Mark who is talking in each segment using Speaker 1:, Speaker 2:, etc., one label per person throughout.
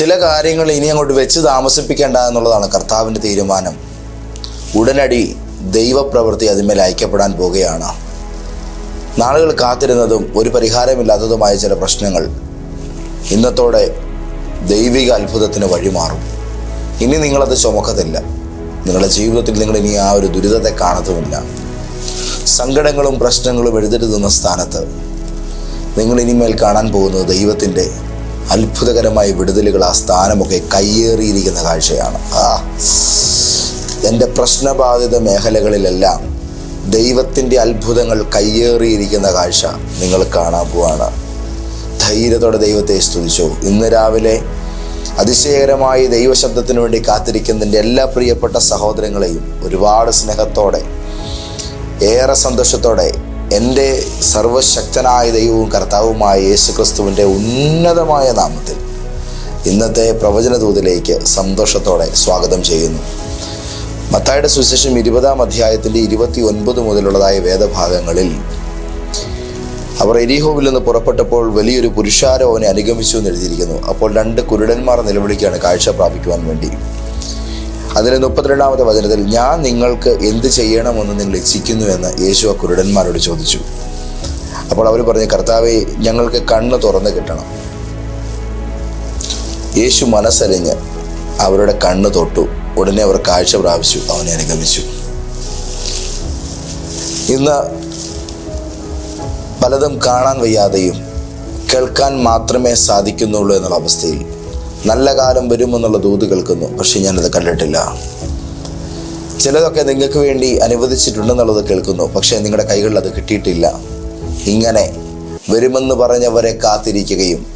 Speaker 1: ചില കാര്യങ്ങൾ ഇനി അങ്ങോട്ട് വെച്ച് താമസിപ്പിക്കേണ്ട എന്നുള്ളതാണ് കർത്താവിന്റെ തീരുമാനം. ഉടനടി ദൈവപ്രവൃത്തി അതിന്മേൽ അയക്കപ്പെടാൻ പോവുകയാണ്. നാളുകൾ കാത്തിരുന്നതും ഒരു പരിഹാരമില്ലാത്തതുമായ ചില പ്രശ്നങ്ങൾ ഇന്നത്തോടെ ദൈവിക അത്ഭുതത്തിന് വഴിമാറും. ഇനി നിങ്ങളത് ചുമക്കത്തില്ല. നിങ്ങളുടെ ജീവിതത്തിൽ നിങ്ങൾ ഇനി ആ ഒരു ദുരിതത്തെ കാണത്തുമില്ല. സങ്കടങ്ങളും പ്രശ്നങ്ങളും എഴുതരുതെന്ന സ്ഥാനത്ത് നിങ്ങൾ ഇനിമേൽ കാണാൻ പോകുന്നത് ദൈവത്തിന്റെ അത്ഭുതകരമായ വിടുതലുകൾ ആ സ്ഥാനമൊക്കെ കയ്യേറിയിരിക്കുന്ന കാഴ്ചയാണ്. ആ എന്റെ പ്രശ്നബാധിത മേഖലകളിലെല്ലാം ദൈവത്തിന്റെ അത്ഭുതങ്ങൾ കയ്യേറിയിരിക്കുന്ന കാഴ്ച നിങ്ങൾ കാണാൻ പോവാണ്. ധൈര്യത്തോടെ ദൈവത്തെ സ്തുതിച്ചു. ഇന്ന് രാവിലെ അതിശയകരമായി ദൈവശബ്ദത്തിന് വേണ്ടി കാത്തിരിക്കുന്നതിന്റെ എല്ലാ പ്രിയപ്പെട്ട സഹോദരങ്ങളെയും ഒരുപാട് സ്നേഹത്തോടെ ഏറെ സന്തോഷത്തോടെ എന്റെ സർവശക്തനായ ദൈവവും കർത്താവുമായ യേശു ക്രിസ്തുവിന്റെ ഉന്നതമായ നാമത്തിൽ ഇന്നത്തെ പ്രവചനദൂതിലേക്ക് സന്തോഷത്തോടെ സ്വാഗതം ചെയ്യുന്നു. മത്തായുടെ സുവിശേഷം ഇരുപതാം അധ്യായത്തിന്റെ ഇരുപത്തി ഒൻപത് മുതലുള്ളതായ വേദഭാഗങ്ങളിൽ അവർ എരിഹോവിൽ നിന്ന് പുറപ്പെട്ടപ്പോൾ വലിയൊരു പുരുഷാരോ അവനെ അനുഗമിച്ചു എന്ന് എഴുതിയിരിക്കുന്നു. അപ്പോൾ രണ്ട് കുരുടന്മാർ നിലവിളിക്കുകയാണ് കാഴ്ച പ്രാപിക്കുവാൻ വേണ്ടി. അതിന് മുപ്പത്തിരണ്ടാമത്തെ വചനത്തിൽ ഞാൻ നിങ്ങൾക്ക് എന്ത് ചെയ്യണമെന്ന് നിങ്ങൾ ഇച്ഛിക്കുന്നു എന്ന് യേശു ആ കുരുടന്മാരോട് ചോദിച്ചു. അപ്പോൾ അവർ പറഞ്ഞു കർത്താവെ ഞങ്ങൾക്ക് കണ്ണ് തുറന്ന് കിട്ടണം. യേശു മനസ്സലിഞ്ഞ് അവരുടെ കണ്ണ് തൊട്ടു. ഉടനെ അവർ കാഴ്ച പ്രാപിച്ചു അവനെ അനുഗമിച്ചു. ഇന്ന് പലതും കാണാൻ വയ്യാതെയും കേൾക്കാൻ മാത്രമേ സാധിക്കുന്നുള്ളൂ എന്നുള്ള അവസ്ഥയിൽ നല്ല കാലം വരുമെന്നുള്ള ദൂത് കേൾക്കുന്നു. പക്ഷെ ഞാനത് കണ്ടിട്ടില്ല. ചിലതൊക്കെ നിങ്ങൾക്ക് വേണ്ടി അനുവദിച്ചിട്ടുണ്ടെന്നുള്ളത് കേൾക്കുന്നു. പക്ഷേ നിങ്ങളുടെ കൈകളിൽ അത് കിട്ടിയിട്ടില്ല. ഇങ്ങനെ വരുമെന്ന് പറഞ്ഞവരെ കാത്തിരിക്കുകയും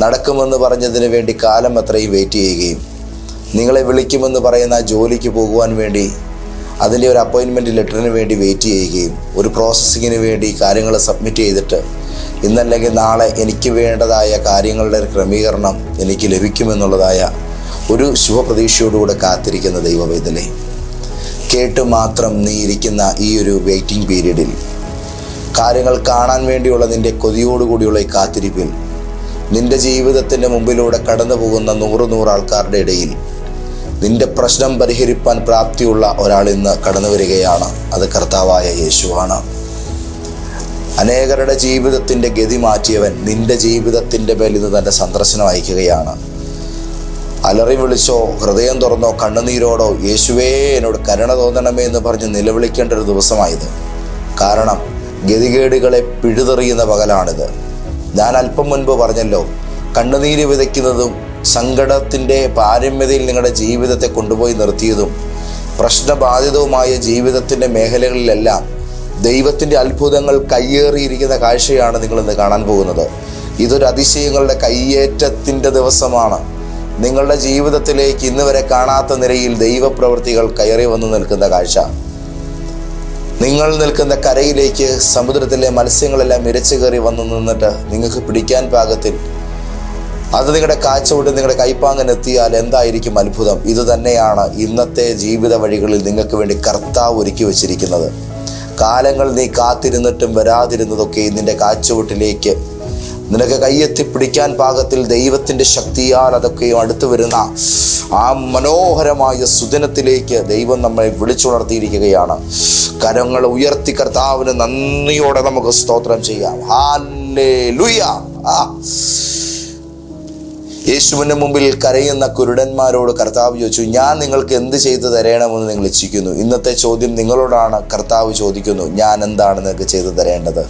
Speaker 1: നടക്കുമെന്ന് പറഞ്ഞതിന് വേണ്ടി കാലം അത്രയും വെയിറ്റ് ചെയ്യുകയും നിങ്ങളെ വിളിക്കുമെന്ന് പറയുന്ന ജോലിക്ക് പോകുവാൻ വേണ്ടി അതിന്റെ ഒരു അപ്പോയിൻമെന്റ് ലെറ്ററിന് വേണ്ടി വെയിറ്റ് ചെയ്യുകയും ഒരു പ്രോസസ്സിങ്ങിന് വേണ്ടി കാര്യങ്ങൾ സബ്മിറ്റ് ചെയ്തിട്ട് ഇന്നല്ലെങ്കിൽ നാളെ എനിക്ക് വേണ്ടതായ കാര്യങ്ങളുടെ ക്രമീകരണം എനിക്ക് ലഭിക്കുമെന്നുള്ളതായ ഒരു ശുഭപ്രതീക്ഷയോടുകൂടെ കാത്തിരിക്കുന്ന ദൈവവേദനെ കേട്ട് മാത്രം നീ ഇരിക്കുന്ന ഈ ഒരു വെയിറ്റിംഗ് പീരീഡിൽ കാര്യങ്ങൾ കാണാൻ വേണ്ടിയുള്ള നിന്റെ കൊതിയോടുകൂടിയുള്ള ഈ കാത്തിരിപ്പിൽ നിന്റെ ജീവിതത്തിന്റെ മുമ്പിലൂടെ കടന്നു പോകുന്ന നൂറ് നൂറ് ആൾക്കാരുടെ ഇടയിൽ നിന്റെ പ്രശ്നം പരിഹരിപ്പാൻ പ്രാപ്തിയുള്ള ഒരാൾ ഇന്ന് കടന്നു വരികയാണ്. അത് കർത്താവായ യേശുവാണ്. അനേകരുടെ ജീവിതത്തിന്റെ ഗതി മാറ്റിയവൻ നിന്റെ ജീവിതത്തിന്റെ മേൽ ഇന്ന് തന്റെ സന്ദർശനം അയക്കുകയാണ്. അലറി വിളിച്ചോ ഹൃദയം തുറന്നോ കണ്ണുനീരോടോ യേശുവേ എന്നോട് കരുണ തോന്നണമേ എന്ന് പറഞ്ഞ് നിലവിളിക്കേണ്ട ഒരു ദിവസമായത്. കാരണം ഗതികേടുകളെ പിഴുതെറിയുന്ന പകലാണിത്. ഞാൻ അല്പം മുൻപ് പറഞ്ഞല്ലോ കണ്ണുനീര് വിതയ്ക്കുന്നതും സങ്കടത്തിന്റെ പാരമ്യതയിൽ നിങ്ങളുടെ ജീവിതത്തെ കൊണ്ടുപോയി നിർത്തിയതും പ്രശ്നബാധിതവുമായ ജീവിതത്തിന്റെ മേഖലകളിലെല്ലാം ദൈവത്തിന്റെ അത്ഭുതങ്ങൾ കയ്യേറിയിരിക്കുന്ന കാഴ്ചയാണ് നിങ്ങളിന്ന് കാണാൻ പോകുന്നത്. ഇതൊരു അതിശയങ്ങളുടെ കയ്യേറ്റത്തിന്റെ ദിവസമാണ്. നിങ്ങളുടെ ജീവിതത്തിലേക്ക് ഇന്ന് വരെ കാണാത്ത നിലയിൽ ദൈവപ്രവൃത്തികൾ കയറി വന്നു നിൽക്കുന്ന കാഴ്ച. നിങ്ങൾ നിൽക്കുന്ന കരയിലേക്ക് സമുദ്രത്തിലെ മത്സ്യങ്ങളെല്ലാം ഇരച്ചു കയറി വന്നു നിന്നിട്ട് നിങ്ങൾക്ക് പിടിക്കാൻ പാകത്തിൽ. അത് നിങ്ങളുടെ കാഴ്ചവിട്ട് നിങ്ങളുടെ കൈപ്പാങ്ങനെത്തിയാൽ എന്തായിരിക്കും അത്ഭുതം? ഇതുതന്നെയാണ് ഇന്നത്തെ ജീവിത വഴികളിൽ നിങ്ങൾക്ക് വേണ്ടി കർത്താവ് ഒരുക്കി വച്ചിരിക്കുന്നത്. കാലങ്ങൾ നീ കാത്തിരുന്നിട്ടും വരാതിരുന്നതൊക്കെ നിന്റെ കാച്ചുവട്ടിലേക്ക് നിനക്ക് കയ്യെത്തി പിടിക്കാൻ പാകത്തിൽ ദൈവത്തിന്റെ ശക്തിയാൽ അതൊക്കെയും അടുത്തു വരുന്ന ആ മനോഹരമായ സുദിനത്തിലേക്ക് ദൈവം നമ്മളെ വിളിച്ചുണർത്തിയിരിക്കുകയാണ്. കരങ്ങൾ ഉയർത്തി കർത്താവിന് നന്ദിയോടെ നമുക്ക് സ്തോത്രം ചെയ്യാം. ഹാലേലൂയ ആ. യേശുവിന്റെ മുമ്പിൽ കരയുന്ന കുരുടന്മാരോട് കർത്താവ് ചോദിച്ചു ഞാൻ നിങ്ങൾക്ക് എന്ത് ചെയ്തു തരണമെന്ന് നിങ്ങൾ ഇച്ഛിക്കുന്നു? ഇന്നത്തെ ചോദ്യം നിങ്ങളോടാണ് കർത്താവ് ചോദിക്കുന്നു ഞാൻ എന്താണ് നിനക്ക് ചെയ്തു തരേണ്ടത്?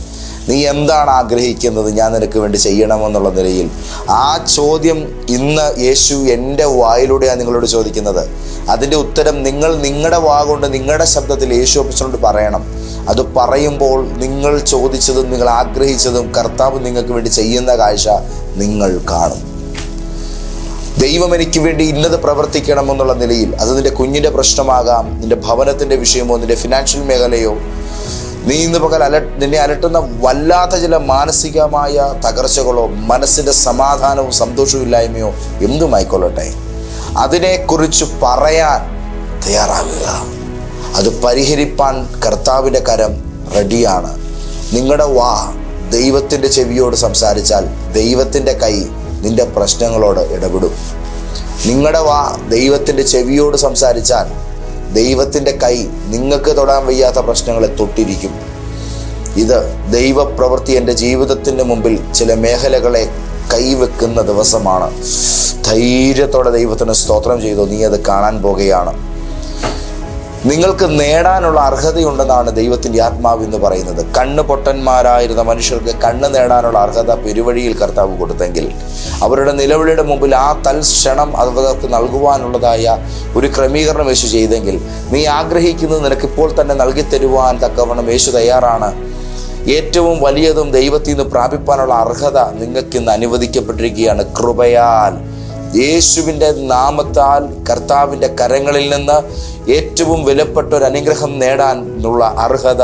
Speaker 1: നീ എന്താണ് ആഗ്രഹിക്കുന്നത്? ഞാൻ നിനക്ക് വേണ്ടി ചെയ്യണമെന്നുള്ള നിലയിൽ. ആ ചോദ്യം ഇന്ന് യേശു എന്റെ വായിലൂടെയാണ് നിങ്ങളോട് ചോദിക്കുന്നത്. അതിന്റെ ഉത്തരം നിങ്ങൾ നിങ്ങളുടെ വാ കൊണ്ട് നിങ്ങളുടെ ശബ്ദത്തിൽ യേശു അപ്പച്ചനോട് പറയണം. അത് പറയുമ്പോൾ നിങ്ങൾ ചോദിച്ചതും നിങ്ങൾ ആഗ്രഹിച്ചതും കർത്താവ് നിങ്ങൾക്ക് വേണ്ടി ചെയ്യുന്ന കാഴ്ച നിങ്ങൾ കാണും. ദൈവം എനിക്ക് വേണ്ടി ഇന്നത് പ്രവർത്തിക്കണം എന്നുള്ള നിലയിൽ അത് നിന്റെ കുഞ്ഞിന്റെ പ്രശ്നമാകാം നിന്റെ ഭവനത്തിന്റെ വിഷയമോ നിന്റെ ഫിനാൻഷ്യൽ മേഖലയോ. നീ ഇന്ന് പകൽ അല നിന്നെ അലട്ടുന്ന വല്ലാത്ത ചില മാനസികമായ തകർച്ചകളോ മനസ്സിന്റെ സമാധാനവും സന്തോഷവും ഇല്ലായ്മയോ എന്തുമായിക്കൊള്ളട്ടെ അതിനെക്കുറിച്ച് പറയാൻ തയ്യാറാകുക അത് പരിഹരിപ്പാൻ കർത്താവിന്റെ കരം റെഡിയാണ്. നിങ്ങളുടെ വാ ദൈവത്തിന്റെ ചെവിയോട് സംസാരിച്ചാൽ ദൈവത്തിന്റെ കൈ നിന്റെ പ്രശ്നങ്ങളോട് ഇടപെടും. നിങ്ങളുടെ വാ ദൈവത്തിന്റെ ചെവിയോട് സംസാരിച്ചാൽ ദൈവത്തിന്റെ കൈ നിങ്ങൾക്ക് തൊടാൻ വയ്യാത്ത പ്രശ്നങ്ങളെ തൊട്ടിരിക്കും. ഇത് ദൈവപ്രവൃത്തി എന്റെ ജീവിതത്തിന്റെ മുമ്പിൽ ചില മേഖലകളെ കൈവെക്കുന്ന ദിവസമാണ്. ധൈര്യത്തോടെ ദൈവത്തിന് സ്തോത്രം ചെയ്തു. നീ അത് കാണാൻ പോകുകയാണ്. നിങ്ങൾക്ക് നേടാനുള്ള അർഹതയുണ്ടെന്നാണ് ദൈവത്തിന്റെ ആത്മാവ് എന്ന് പറയുന്നത്. കണ്ണ് പൊട്ടന്മാരായിരുന്ന മനുഷ്യർക്ക് കണ്ണ് നേടാനുള്ള അർഹത പെരുവഴിയിൽ കർത്താവ് കൊടുത്തെങ്കിൽ അവരുടെ നിലവിളിയുടെ മുമ്പിൽ ആ തൽക്ഷണം അവർക്ക് നൽകുവാനുള്ളതായ ഒരു ക്രമീകരണം യേശു ചെയ്തെങ്കിൽ നീ ആഗ്രഹിക്കുന്നത് നിനക്കിപ്പോൾ തന്നെ നൽകി തരുവാൻ തക്കവണ്ണം യേശു തയ്യാറാണ്. ഏറ്റവും വലിയതും ദൈവത്തിൽ നിന്ന് പ്രാപിപ്പാനുള്ള അർഹത നിങ്ങൾക്ക് ഇന്ന് അനുവദിക്കപ്പെട്ടിരിക്കുകയാണ്. കൃപയാൽ യേശുവിന്റെ നാമത്താൽ കർത്താവിന്റെ കരങ്ങളിൽ നിന്ന് ഏറ്റവും വിലപ്പെട്ട ഒരു അനുഗ്രഹം നേടാൻ ഉള്ള അർഹത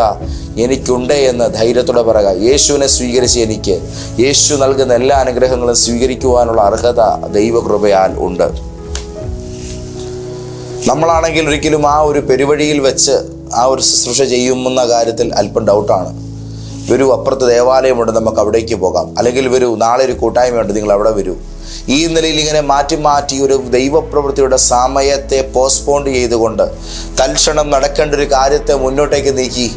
Speaker 1: എനിക്കുണ്ട് എന്ന് ധൈര്യത്തോടെ പറയുക. യേശുവിനെ സ്വീകരിച്ച് എനിക്ക്. യേശു നൽകുന്ന എല്ലാ അനുഗ്രഹങ്ങളും സ്വീകരിക്കുവാനുള്ള അർഹത ദൈവകൃപയാൽ ഉണ്ട്. നമ്മളാണെങ്കിൽ ഒരിക്കലും ആ ഒരു പെരുവഴിയിൽ വെച്ച് ആ ഒരു ശുശ്രൂഷ ചെയ്യുമെന്ന കാര്യത്തിൽ അല്പം ഡൗട്ടാണ്. വരൂ അപ്പുറത്ത് ദേവാലയമുണ്ട് നമുക്ക് അവിടേക്ക് പോകാം. അല്ലെങ്കിൽ വരൂ നാളെ ഒരു കൂട്ടായ്മയുണ്ട് നിങ്ങൾ അവിടെ വരൂ. ഈ നിലയിൽ ഇങ്ങനെ മാറ്റി മാറ്റി ഒരു ദൈവപ്രവൃത്തിയുടെ സമയത്തെ പോസ്റ്റ്പോണ്ട് ചെയ്തുകൊണ്ട് തൽക്ഷണം നടക്കേണ്ട ഒരു കാര്യത്തെ മുന്നോട്ടേക്ക് നീക്കി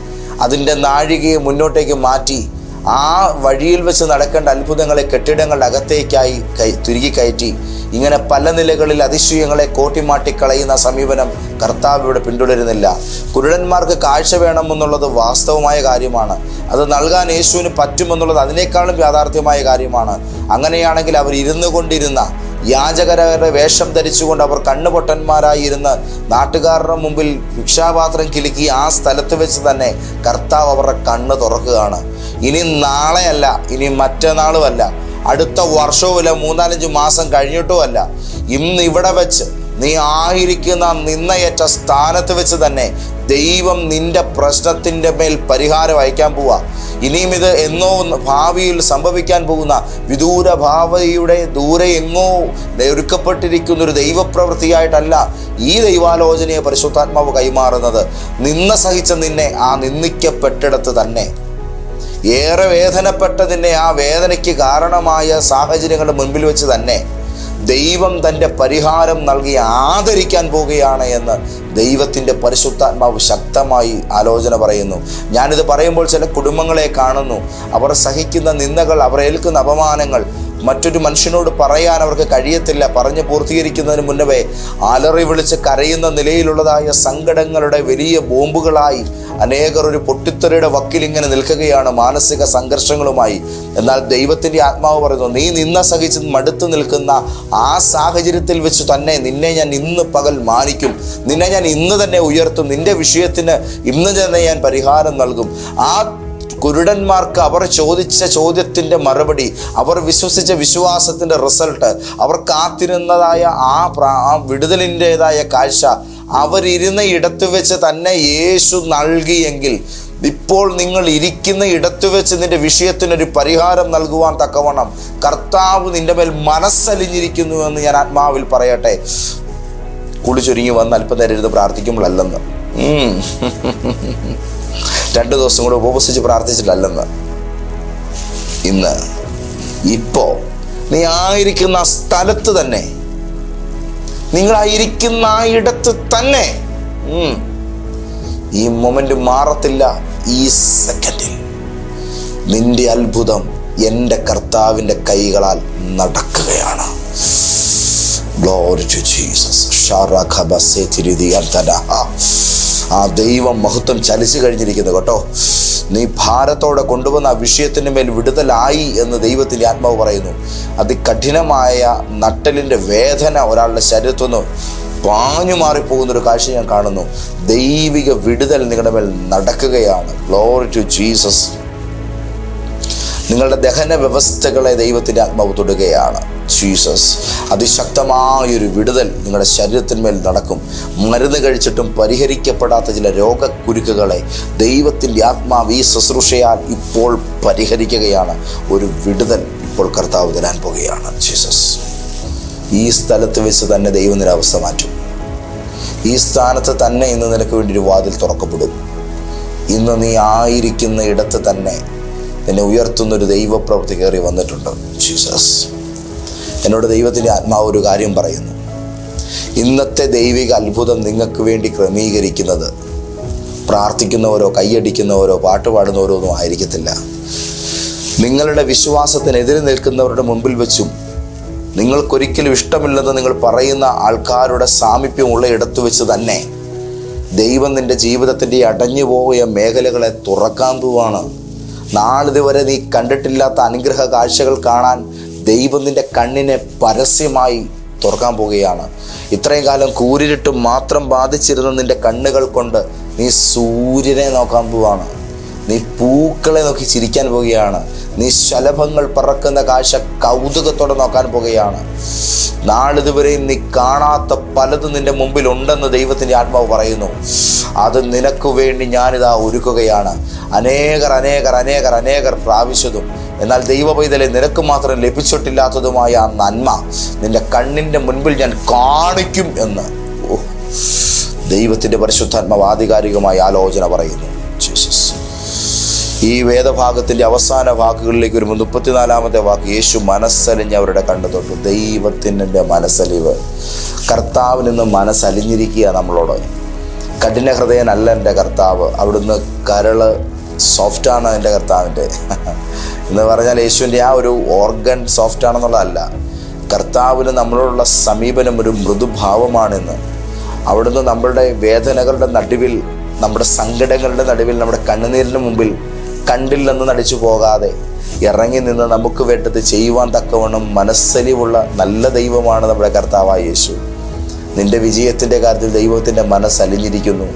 Speaker 1: അതിന്റെ നാഴികയെ മുന്നോട്ടേക്ക് മാറ്റി ആ വഴിയിൽ വെച്ച് നടക്കേണ്ട അത്ഭുതങ്ങളെ കെട്ടിടങ്ങളുടെ അകത്തേക്കായി കൈ തിരികെ കയറ്റി. ഇങ്ങനെ പല നിലകളിൽ അതിശയങ്ങളെ കോട്ടിമാട്ടി കളയുന്ന സമീപനം കർത്താവ് ഇവിടെ പിന്തുടരുന്നില്ല. കുരുടന്മാർക്ക് കാഴ്ച വേണമെന്നുള്ളത് വാസ്തവമായ കാര്യമാണ്. അത് നൽകാൻ യേശുവിന് പറ്റുമെന്നുള്ളത് അതിനേക്കാളും യാഥാർത്ഥ്യമായ കാര്യമാണ്. അങ്ങനെയാണെങ്കിൽ അവർ ഇരുന്നു കൊണ്ടിരുന്ന യാചകരുടെ വേഷം ധരിച്ചുകൊണ്ട് അവർ കണ്ണുപൊട്ടന്മാരായി ഇരുന്ന് നാട്ടുകാരുടെ മുമ്പിൽ ഭിക്ഷാപാത്രം കിലുക്കി ആ സ്ഥലത്ത് വെച്ച് തന്നെ കർത്താവ് അവരുടെ കണ്ണ് തുറക്കുകയാണ്. ഇനി നാളെയല്ല ഇനി മറ്റന്നാളുമല്ല. അടുത്ത വർഷവുമില്ല മൂന്നാലഞ്ച് മാസം കഴിഞ്ഞിട്ടുമല്ല. ഇന്ന് ഇവിടെ വെച്ച് നീ ആയിരിക്കുന്ന നിന്നയേറ്റ സ്ഥാനത്ത് വെച്ച് തന്നെ ദൈവം നിന്റെ പ്രശ്നത്തിന്റെ മേൽ പരിഹാരം അയക്കാൻ പോവാ. ഇനിയും ഇത് എന്നോ ഭാവിയിൽ സംഭവിക്കാൻ പോകുന്ന വിദൂര ഭാവിയുടെ ദൂരെ എങ്ങോ ഒരുക്കപ്പെട്ടിരിക്കുന്ന ഒരു ദൈവപ്രവൃത്തിയായിട്ടല്ല ഈ ദൈവാലോചനയെ പരിശുദ്ധാത്മാവ് കൈമാറുന്നത്. നിന്ന സഹിച്ച നിന്നെ ആ നിന്ദിക്കപ്പെട്ടിടത്ത് തന്നെ. ഏറെ വേദനപ്പെട്ടതിന്റെ ആ വേദനയ്ക്ക് കാരണമായ സാഹചര്യങ്ങളുടെ മുൻപിൽ വെച്ച് തന്നെ ദൈവം തന്റെ പരിഹാരം നൽകി ആദരിക്കാൻ പോവുകയാണ് എന്ന് ദൈവത്തിന്റെ പരിശുദ്ധാത്മാവ് ശക്തമായി ആലോചന പറയുന്നു. ഞാനിത് പറയുമ്പോൾ ചില കുടുംബങ്ങളെ കാണുന്നു. അവർ സഹിക്കുന്ന നിന്ദകൾ അവർ ഏൽക്കുന്ന അപമാനങ്ങൾ മറ്റൊരു മനുഷ്യനോട് പറയാൻ അവർക്ക് കഴിയത്തില്ല. പറഞ്ഞു പൂർത്തീകരിക്കുന്നതിന് മുന്നവേ അലറി വിളിച്ച് കരയുന്ന നിലയിലുള്ളതായ സങ്കടങ്ങളുടെ വലിയ ബോംബുകളായി അനേകർ ഒരു പൊട്ടിത്തെറിയുടെ വക്കിൽ ഇങ്ങനെ നിൽക്കുകയാണ് മാനസിക സംഘർഷങ്ങളുമായി. എന്നാൽ ദൈവത്തിന്റെ ആത്മാവ് പറയുന്നു നീ നിന്ന സഹിച്ച് മടുത്തു നിൽക്കുന്ന ആ സാഹചര്യത്തിൽ വെച്ച് തന്നെ നിന്നെ ഞാൻ ഇന്ന് പകൽ മാനിക്കും. നിന്നെ ഞാൻ ഇന്ന് തന്നെ ഉയർത്തും. നിന്റെ വിഷയത്തിന് ഇന്ന് തന്നെ ഞാൻ പരിഹാരം നൽകും. ആ കുരുടന്മാർക്ക് അവർ ചോദിച്ച ചോദ്യത്തിന്റെ മറുപടി അവർ വിശ്വസിച്ച വിശ്വാസത്തിന്റെ റിസൾട്ട് അവർ കാത്തിരുന്നതായ ആ വിടുതലിന്റെതായ കാഴ്ച അവരിരുന്ന ഇടത്ത് വെച്ച് തന്നെ യേശു നൽകിയെങ്കിൽ ഇപ്പോൾ നിങ്ങൾ ഇരിക്കുന്ന ഇടത്ത് വെച്ച് നിന്റെ വിഷയത്തിനൊരു പരിഹാരം നൽകുവാൻ തക്കവണ്ണം കർത്താവ് നിന്റെ മേൽ മനസ്സലിഞ്ഞിരിക്കുന്നു എന്ന് ഞാൻ ആത്മാവിൽ പറയട്ടെ കുളിച്ചൊരുങ്ങി വന്ന് അല്പനേരം ഇരുന്ന് പ്രാർത്ഥിക്കുമ്പോഴല്ലെന്ന്. രണ്ട് ദിവസം കൂടെ ഉപവസിച്ച് പ്രാർത്ഥിച്ചിട്ടല്ലെന്ന്. ഇന്ന്. ഇപ്പോ. നീ ആയിരിക്കുന്ന ആ സ്ഥലത്ത് തന്നെ. നിങ്ങളായിരിക്കുന്ന ആ ഇടത്ത് തന്നെ. ഈ മൊമെന്റ് മാറത്തില്ല ഈ സെക്കൻഡിൽ. നിന്റെ അത്ഭുതം എന്റെ കർത്താവിന്റെ കൈകളാൽ നടക്കുകയാണ്. Jesus to Jesus. ഷാറഖബസെതിരിതിയർത്തനഹ. ആ ദൈവം മഹത്വം ചലിച്ചു കഴിഞ്ഞിരിക്കുന്നു കേട്ടോ. നീ ഭാരത്തോടെ കൊണ്ടുവന്ന ആ വിഷയത്തിന് മേൽ വിടുതലായി എന്ന് ദൈവത്തിന്റെ ആത്മാവ് പറയുന്നു. അതികഠിനമായ നട്ടലിന്റെ വേദന ഒരാളുടെ ശരീരത്തു നിന്ന് പാഞ്ഞു മാറിപ്പോകുന്നൊരു കാഴ്ച ഞാൻ കാണുന്നു. ദൈവിക വിടുതൽ നിങ്ങളുടെ മേൽ നടക്കുകയാണ്. ഗ്ലോറി ടു ജീസസ് നിങ്ങളുടെ ദഹന വ്യവസ്ഥകളെ ദൈവത്തിന്റെ ആത്മാവ് തൊടുകയാണ്. ജീസസ് അതിശക്തമായൊരു വിടുതൽ നിങ്ങളുടെ ശരീരത്തിന്മേൽ നടക്കും. മരുന്ന് കഴിച്ചിട്ടും പരിഹരിക്കപ്പെടാത്ത ചില രോഗക്കുരുക്കുകളെ ദൈവത്തിന്റെ ആത്മാവ് ഈ ശുശ്രൂഷയാൽ ഇപ്പോൾ പരിഹരിക്കുകയാണ്. ഒരു വിടുതൽ ഇപ്പോൾ കർത്താവ് തരാൻ പോവുകയാണ് ജീസസ് ഈ സ്ഥലത്ത് വെച്ച് തന്നെ ദൈവം അവസ്ഥ മാറ്റും ഈ സ്ഥാനത്ത് തന്നെ ഇന്ന് നിനക്ക് വേണ്ടി ഒരു വാതിൽ തുറക്കപ്പെടും. ഇന്ന് നീ ആയിരിക്കുന്ന ഇടത്ത് തന്നെ എന്നെ ഉയർത്തുന്നൊരു ദൈവപ്രവൃത്തി കയറി വന്നിട്ടുണ്ട്. ജീസസ് എന്നോട് ദൈവത്തിന്റെ ആത്മാവ് ഒരു കാര്യം പറയുന്നു. ഇന്നത്തെ ദൈവിക അത്ഭുതം നിങ്ങൾക്ക് വേണ്ടി ക്രമീകരിക്കുന്നത് പ്രാർത്ഥിക്കുന്നവരോ കൈയടിക്കുന്നവരോ പാട്ട് പാടുന്നവരോ ഒന്നും ആയിരിക്കത്തില്ല. നിങ്ങളുടെ വിശ്വാസത്തിനെതിരെ നിൽക്കുന്നവരുടെ മുമ്പിൽ വെച്ചും നിങ്ങൾക്കൊരിക്കലും ഇഷ്ടമില്ലെന്ന് നിങ്ങൾ പറയുന്ന ആൾക്കാരുടെ സാമീപ്യമുള്ള ഇടത്ത് വെച്ച് തന്നെ ദൈവം നിന്റെ ജീവിതത്തിന്റെ അടഞ്ഞു പോയ മേഖലകളെ തുറക്കാൻ പോവാണ്. നാളിതുവരെ നീ കണ്ടിട്ടില്ലാത്ത അനുഗ്രഹ കാഴ്ചകൾ കാണാൻ ദൈവം നിന്റെ കണ്ണിനെ പരസ്യമായി തുറക്കാൻ പോവുകയാണ്. ഇത്രയും കാലം കൂരിരുട്ട് മാത്രം ബാധിച്ചിരുന്ന നിന്റെ കണ്ണുകൾ കൊണ്ട് നീ സൂര്യനെ നോക്കാൻ പോവാണ് നീ പൂക്കളെ നോക്കി ചിരിക്കാൻ പോവുകയാണ് നീ ശലഭങ്ങൾ പറക്കുന്ന കാഴ്ച കൗതുകത്തോടെ നോക്കാൻ പോവുകയാണ് നാളിതുവരെയും നീ കാണാത്ത പലതും നിന്റെ മുമ്പിൽ ഉണ്ടെന്ന് ദൈവത്തിന്റെ ആത്മാവ് പറയുന്നു. അത് നിനക്ക് വേണ്ടി ഞാനിതാ ഒരുക്കുകയാണ്. അനേകർ അനേകർ അനേകർ അനേകർ പ്രാവശ്യതും എന്നാൽ ദൈവ പൈതലെ നിനക്ക് മാത്രം ലഭിച്ചിട്ടില്ലാത്തതുമായ ആ നന്മ നിന്റെ കണ്ണിന്റെ മുൻപിൽ ഞാൻ കാണിക്കും എന്ന്. ദൈവത്തിന്റെ പരിശുദ്ധാത്മാവ് ആധികാരികമായി ആലോചന പറയുന്നു. ജീസസ്. ഈ വേദഭാഗത്തിന്റെ അവസാന വാക്കുകളിലേക്ക് വരുമ്പോൾ മുപ്പത്തിനാലാമത്തെ വാക്ക് യേശു മനസ്സലിഞ്ഞ് അവരുടെ കണ്ണു തൊട്ടു. ദൈവത്തിന്റെ മനസ്സലിവ്. കർത്താവിൽ നിന്ന് മനസ്സലിഞ്ഞിരിക്കുക നമ്മളോട്. കഠിന ഹൃദയനല്ല എന്റെ കർത്താവ്. അവിടുന്ന് കരൾ സോഫ്റ്റാണ് എന്റെ കർത്താവിന്റെ. എന്ന് പറഞ്ഞാൽ യേശുവിന്റെ ആ ഒരു ഓർഗൻ സോഫ്റ്റ് ആണെന്നുള്ളതല്ല. കർത്താവിന് നമ്മളോടുള്ള സമീപനം ഒരു മൃദുഭാവമാണെന്ന്. അവിടുന്ന് നമ്മളുടെ വേദനകളുടെ നടുവിൽ നമ്മുടെ സങ്കടങ്ങളുടെ നടുവിൽ നമ്മുടെ കണ്ണുനീരിന് മുമ്പിൽ കണ്ടില്ലെന്ന് നടിച്ചു പോകാതെ ഇറങ്ങി നിന്ന് നമുക്ക് വേണ്ടത് ചെയ്യുവാൻ തക്കവണ്ണം മനസ്സലിവുള്ള നല്ല ദൈവമാണ് നമ്മുടെ കർത്താവായ യേശു. നിന്റെ വിജയത്തിന്റെ കാര്യത്തിൽ ദൈവത്തിന്റെ മനസ്സലിഞ്ഞിരിക്കുന്നു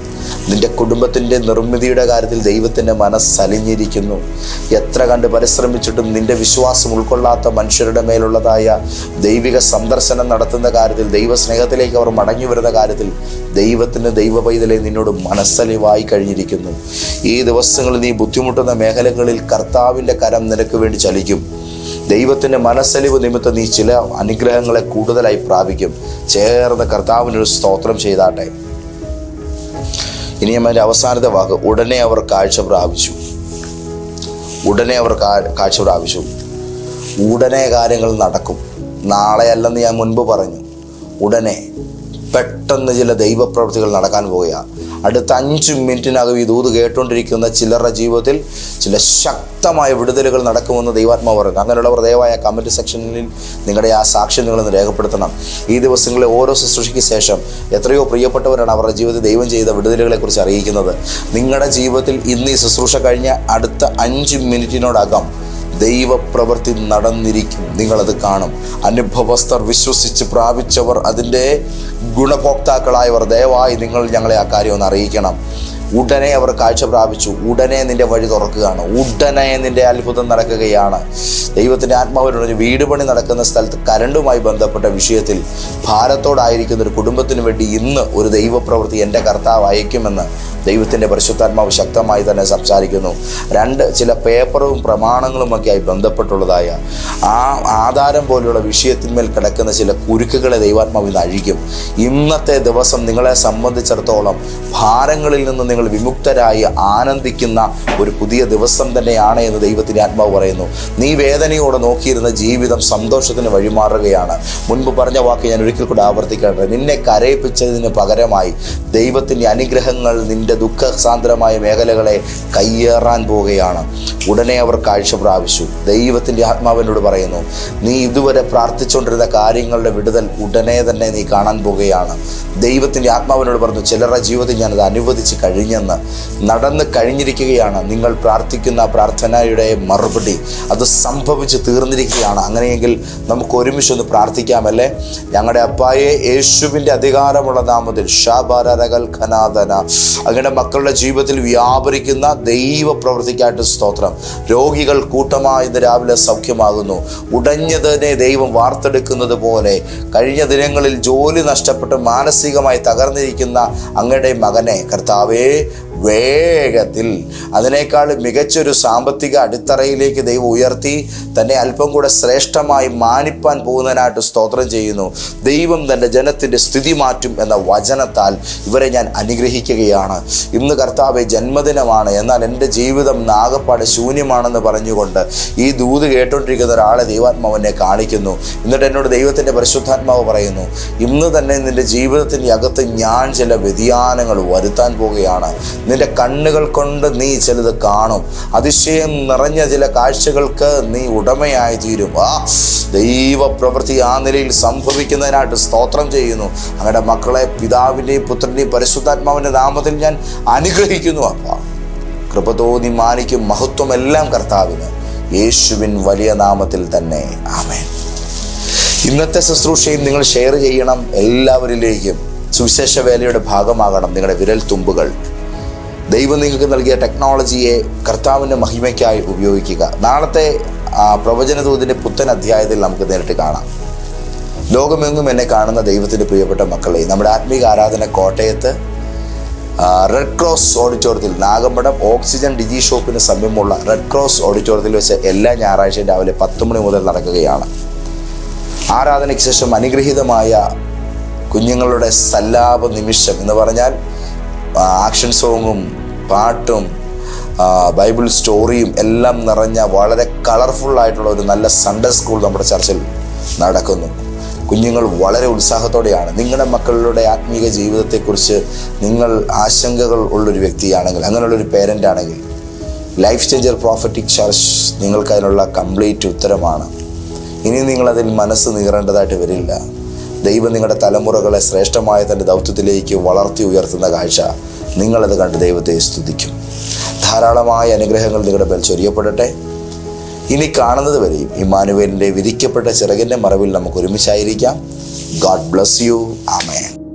Speaker 1: നിന്റെ കുടുംബത്തിന്റെ നിർമ്മിതിയുടെ കാര്യത്തിൽ ദൈവത്തിന്റെ മനസ്സലിഞ്ഞിരിക്കുന്നു എത്ര കണ്ട് പരിശ്രമിച്ചിട്ടും നിന്റെ വിശ്വാസം ഉൾക്കൊള്ളാത്ത മനുഷ്യരുടെ മേലുള്ളതായ ദൈവിക സന്ദർശനം നടത്തുന്ന കാര്യത്തിൽ ദൈവസ്നേഹത്തിലേക്ക് അവർ മടങ്ങി വരുന്ന കാര്യത്തിൽ ദൈവത്തിന് ദൈവ പൈതലെ നിന്നോട് മനസ്സലിവായി കഴിഞ്ഞിരിക്കുന്നു. ഈ ദിവസങ്ങളിൽ നീ ബുദ്ധിമുട്ടുന്ന മേഖലകളിൽ കർത്താവിന്റെ കരം നിനക്ക് വേണ്ടി ചലിക്കും. ദൈവത്തിന്റെ മനസ്സലിവ് നിമിത്തം നീ ചില അനുഗ്രഹങ്ങളെ കൂടുതലായി പ്രാപിക്കും. ചേർന്ന് കർത്താവിനൊരു സ്തോത്രം ചെയ്താട്ടെ. ഇനി അതിന്റെ അവസാനത്തെ വാക്ക് ഉടനെ അവർ കാഴ്ച പ്രാപിച്ചു. ഉടനെ അവർ കാഴ്ച പ്രാപിച്ചു. ഉടനെ കാര്യങ്ങൾ നടക്കും. നാളെ അല്ലെന്ന് ഞാൻ മുൻപ് പറഞ്ഞു. ഉടനെ പെട്ടെന്ന് ചില ദൈവപ്രവൃത്തികൾ നടക്കാൻ പോവുകയാണ്. അടുത്ത അഞ്ച് മിനിറ്റിനകം ഈ ദൂത് കേട്ടുകൊണ്ടിരിക്കുന്ന ചിലരുടെ ജീവിതത്തിൽ ചില ശക്തമായ വിടുതലുകൾ നടക്കുമെന്ന് ദൈവാത്മാവ് പറയുന്നു. അങ്ങനെയുള്ളവർ ദയവായ കമന്റ് സെക്ഷനിൽ നിങ്ങളുടെ ആ സാക്ഷ്യം നിങ്ങളൊന്ന് രേഖപ്പെടുത്തണം. ഈ ദിവസങ്ങളിലെ ഓരോ ശുശ്രൂഷയ്ക്ക് ശേഷം എത്രയോ പ്രിയപ്പെട്ടവരാണ് അവരുടെ ജീവിതത്തിൽ ദൈവം ചെയ്ത വിടുതലുകളെക്കുറിച്ച് അറിയിക്കുന്നത്. നിങ്ങളുടെ ജീവിതത്തിൽ ഇന്ന് ഈ ശുശ്രൂഷ കഴിഞ്ഞ അടുത്ത അഞ്ച് മിനിറ്റിനോടകം ദൈവപ്രവൃത്തി നടന്നിരിക്കും. നിങ്ങളത് കാണും. അനുഭവസ്ഥർ വിശ്വസിച്ച് പ്രാപിച്ചവർ അതിന്റെ ഗുണഭോക്താക്കളായവർ. ദയവായി നിങ്ങൾ ഞങ്ങളെ ആ കാര്യം ഒന്ന് അറിയിക്കണം. ഉടനെ അവർ കാഴ്ച പ്രാപിച്ചു. ഉടനെ നിന്റെ വഴി തുറക്കുകയാണ്. ഉടനെ നിന്റെ അത്ഭുതം നടക്കുകയാണ്. ദൈവത്തിന്റെ ആത്മാവിനോട് ഒരു വീട് പണി നടക്കുന്ന സ്ഥലത്ത് കരണ്ടുമായി ബന്ധപ്പെട്ട വിഷയത്തിൽ ഭാരത്തോടായിരിക്കുന്ന ഒരു കുടുംബത്തിന് വേണ്ടി ഇന്ന് ഒരു ദൈവപ്രവൃത്തി എന്റെ കർത്താവ് അയക്കുമെന്ന് ദൈവത്തിന്റെ പരിശുദ്ധാത്മാവ് ശക്തമായി തന്നെ സംസാരിക്കുന്നു. രണ്ട് ചില പേപ്പറും പ്രമാണങ്ങളുമൊക്കെയായി ബന്ധപ്പെട്ടുള്ളതായ ആ ആധാരം പോലെയുള്ള വിഷയത്തിന്മേൽ കിടക്കുന്ന ചില കുരുക്കുകളെ ദൈവാത്മാവ് ഇന്ന് അഴിക്കും. ഇന്നത്തെ ദിവസം നിങ്ങളെ സംബന്ധിച്ചിടത്തോളം ഭാരങ്ങളിൽ നിന്ന് നിങ്ങൾ വിമുക്തരായി ആനന്ദിക്കുന്ന ഒരു പുതിയ ദിവസം തന്നെയാണ് എന്ന് ദൈവത്തിന്റെ ആത്മാവ് പറയുന്നു. നീ വേദനയോടെ നോക്കിയിരുന്ന ജീവിതം സന്തോഷത്തിന് വഴിമാറുകയാണ്. മുൻപ് പറഞ്ഞ വാക്ക് ഞാൻ ഒരിക്കൽ കൂടെ ആവർത്തിക്കേണ്ടത് നിന്നെ കരയിപ്പിച്ചതിന് പകരമായി ദൈവത്തിന്റെ അനുഗ്രഹങ്ങൾ നിന്റെ ദുഃഖസാന്ദ്രമായ മേഖലകളെ കയ്യേറാൻ പോവുകയാണ്. ഉടനെ അവർ കാഴ്ച പ്രാപിച്ചു. ദൈവത്തിന്റെ ആത്മാവിനോട് പറയുന്നു നീ ഇതുവരെ പ്രാർത്ഥിച്ചുകൊണ്ടിരുന്ന കാര്യങ്ങളുടെ വിടുതൽ ഉടനെ തന്നെ നീ കാണാൻ പോവുകയാണ്. ദൈവത്തിന്റെ ആത്മാവിനോട് പറഞ്ഞു ചിലരുടെ ജീവിതത്തിൽ ഞാനത് അനുവദിച്ച് കഴിഞ്ഞെന്ന്. നടന്ന് കഴിഞ്ഞിരിക്കുകയാണ്. നിങ്ങൾ പ്രാർത്ഥിക്കുന്ന പ്രാർത്ഥനയുടെ മറുപടി അത് സംഭവിച്ച് തീർന്നിരിക്കുകയാണ്. അങ്ങനെയെങ്കിൽ നമുക്ക് ഒരുമിച്ച് ഒന്ന് പ്രാർത്ഥിക്കാമല്ലേ? ഞങ്ങളുടെ അപ്പായെ യേശുവിന്റെ അധികാരമുള്ള നാമത്തിൽ ഷാബാരകൽ ഖനാദന. അങ്ങനെ മക്കളുടെ ജീവിതത്തിൽ വ്യാപരിക്കുന്ന ദൈവ പ്രവൃത്തിക്കായിട്ട് സ്തോത്രം. രോഗികൾ കൂട്ടമായി ഇന്ന് രാവിലെ സൗഖ്യമാകുന്നു. ഉടഞ്ഞതിനെ ദൈവം വാർത്തെടുക്കുന്നത് പോലെ കഴിഞ്ഞ ദിനങ്ങളിൽ ജോലി നഷ്ടപ്പെട്ട് മാനസികമായി തകർന്നിരിക്കുന്ന അങ്ങയുടെ മകനെ കർത്താവേ വേഗത്തിൽ അതിനേക്കാൾ മികച്ചൊരു സാമ്പത്തിക അടിത്തറയിലേക്ക് ദൈവം ഉയർത്തി തന്നെ അല്പം കൂടെ ശ്രേഷ്ഠമായി മാനിപ്പാൻ പോകുന്നതിനായിട്ട് സ്തോത്രം ചെയ്യുന്നു. ദൈവം തന്റെ ജനത്തിന്റെ സ്ഥിതി മാറ്റും എന്ന വചനത്താൽ ഇവരെ ഞാൻ അനുഗ്രഹിക്കുകയാണ്. ഇന്ന് കർത്താവ് ജന്മദിനമാണ്. എന്നാൽ എന്റെ ജീവിതം നാഗപ്പാട് ശൂന്യമാണെന്ന് പറഞ്ഞുകൊണ്ട് ഈ ദൂത് കേട്ടോണ്ടിരിക്കുന്ന ഒരാളെ ദൈവാത്മാവനെ കാണിക്കുന്നു. എന്നിട്ട് എന്നോട് ദൈവത്തിന്റെ പരിശുദ്ധാത്മാവ് പറയുന്നു ഇന്ന് തന്നെ നിന്റെ ജീവിതത്തിന്റെ അകത്ത് ഞാൻ ചില വ്യതിയാനങ്ങൾ വരുത്താൻ പോവുകയാണ് നിന്റെ കണ്ണുകൾ കൊണ്ട് നീ ചിലത് കാണും. അതിശയം നിറഞ്ഞ ചില കാഴ്ചകൾക്ക് നീ ഉടമയായി തീരും. ആ ദൈവ പ്രവൃത്തി ആ നിലയിൽ സംഭവിക്കുന്നതിനായിട്ട് സ്തോത്രം ചെയ്യുന്നു. അങ്ങയുടെ മക്കളെ പിതാവിന്റെയും പുത്രന്റെയും പരിശുദ്ധാത്മാവിന്റെ നാമത്തിൽ ഞാൻ അനുഗ്രഹിക്കുന്നു അപ്പ. കൃപ തോന്നി മാനിക്കും മഹത്വമെല്ലാം കർത്താവിന്. യേശുവിൻ വലിയ നാമത്തിൽ തന്നെ. ആമേൻ. ഇന്നത്തെ ശുശ്രൂഷയും നിങ്ങൾ ഷെയർ ചെയ്യണം എല്ലാവരിലേക്കും. സുവിശേഷ വേലയുടെ ഭാഗമാകണം നിങ്ങളുടെ വിരൽ തുമ്പുകൾ. ദൈവം നിങ്ങൾക്ക് നൽകിയ ടെക്നോളജിയെ കർത്താവിന്റെ മഹിമയ്ക്കായി ഉപയോഗിക്കുക. നാളത്തെ പ്രവചനദൂതിന്റെ പുത്തൻ അധ്യായത്തിൽ നമുക്ക് നേരിട്ട് കാണാം. ലോകമെങ്ങും എന്നെ കാണുന്ന ദൈവത്തിന്റെ പ്രിയപ്പെട്ട മക്കളെ നമ്മുടെ ആത്മീക ആരാധന കോട്ടയത്ത് റെഡ് ക്രോസ് ഓഡിറ്റോറിയത്തിൽ നാഗമ്പടം ഓക്സിജൻ ഡിജി ഷോപ്പിന് സമീപമുള്ള റെഡ് ക്രോസ് ഓഡിറ്റോറിയത്തിൽ വെച്ച് എല്ലാ ഞായറാഴ്ചയും രാവിലെ പത്ത് മണി മുതൽ നടക്കുകയാണ്. ആരാധനയ്ക്ക് ശേഷം അനുഗ്രഹീതമായ കുഞ്ഞുങ്ങളുടെ സല്ലാപ നിമിഷം എന്ന് പറഞ്ഞാൽ ആക്ഷൻ സോങ്ങും പാട്ടും ബൈബിൾ സ്റ്റോറിയും എല്ലാം നിറഞ്ഞ വളരെ കളർഫുൾ ആയിട്ടുള്ള ഒരു നല്ല സൺഡേ സ്കൂൾ നമ്മുടെ ചർച്ചിൽ നടക്കുന്നു. കുഞ്ഞുങ്ങൾ വളരെ ഉത്സാഹത്തോടെയാണ്. നിങ്ങളുടെ മക്കളുടെ ആത്മീക ജീവിതത്തെക്കുറിച്ച് നിങ്ങൾ ആശങ്കകൾ ഉള്ളൊരു വ്യക്തിയാണെങ്കിൽ അങ്ങനെയുള്ളൊരു പേരന്റ് ആണെങ്കിൽ ലൈഫ് ചേഞ്ചർ പ്രോഫറ്റിക് ചർച്ച് നിങ്ങൾക്കതിനുള്ള കംപ്ലീറ്റ് ഉത്തരമാണ്. ഇനി നിങ്ങളതിൽ മനസ്സ് നീറേണ്ടതായിട്ട് വരില്ല. ദൈവം നിങ്ങളുടെ തലമുറകളെ ശ്രേഷ്ഠമായ തന്റെ ദൗത്യത്തിലേക്ക് വളർത്തി ഉയർത്തുന്ന കാഴ്ച നിങ്ങളത് കണ്ട് ദൈവത്തെ സ്തുതിക്കും. ധാരാളമായ അനുഗ്രഹങ്ങൾ നിങ്ങളുടെ മേൽ ചൊരിയപ്പെടട്ടെ. ഇനി കാണുന്നത് വരെയും ഇമ്മാനുവേലിന്റെ വിധിക്കപ്പെട്ട ചിറകിന്റെ മറവിൽ നമുക്ക് ഒരുമിച്ചായിരിക്കാം. God bless you amen